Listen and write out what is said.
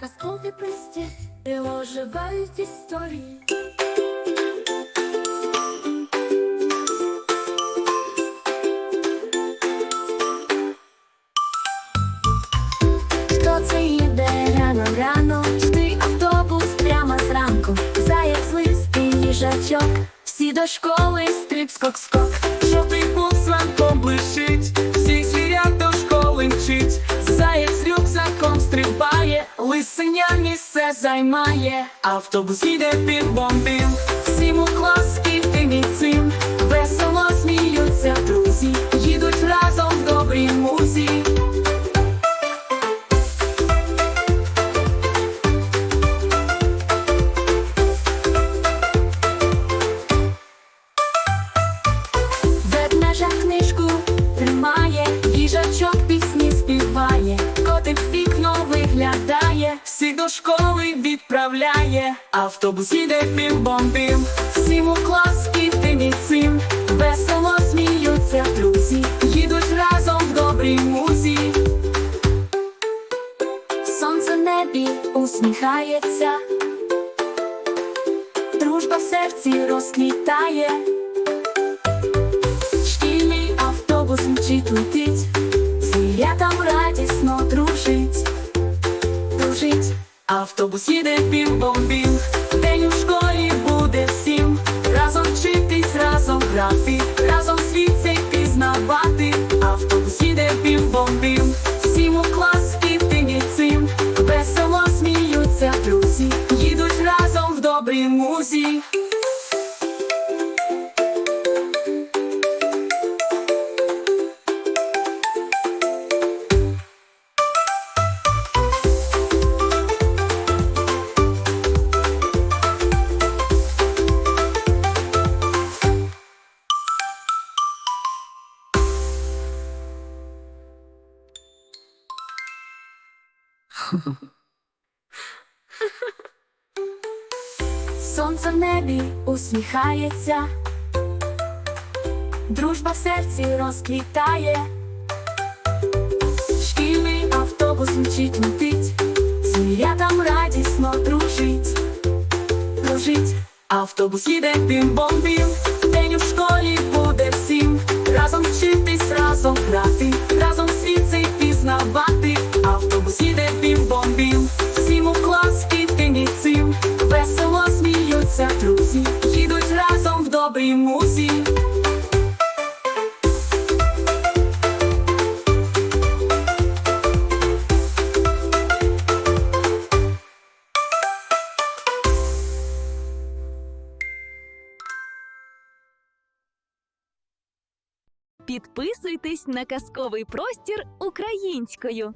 казкові присті, де оживають історії. Хто це їде рано рано? Жди автобус прямо зранку. Заяць лис і їжачок. Всі до школи стриб скок скок. Стрибає, лисеня місце займає. Автобус їде під бомбим, всім у клас вікно виглядає. Всіх до школи відправляє, автобус їде під бомбим. Всім у клас і тим цим весело сміються друзі, їдуть разом в добрій музі. Сонце в небі усміхається, дружба в серці розквітає. Шкільний автобус мчить летить, Автобус їде під бомбім, день у школі буде всім. Разом вчитись, разом грати, разом світ цей пізнавати. Автобус їде під бомбім, Всім у клас і цим весело сміються друзі, їдуть разом в добрій музі. Сонце в небі усміхається, дружба в серці розквітає, шкільний автобус мчить летить, звірятам радісно дружить, дружить. Автобус їде під Підписуйтесь на казковий простір українською.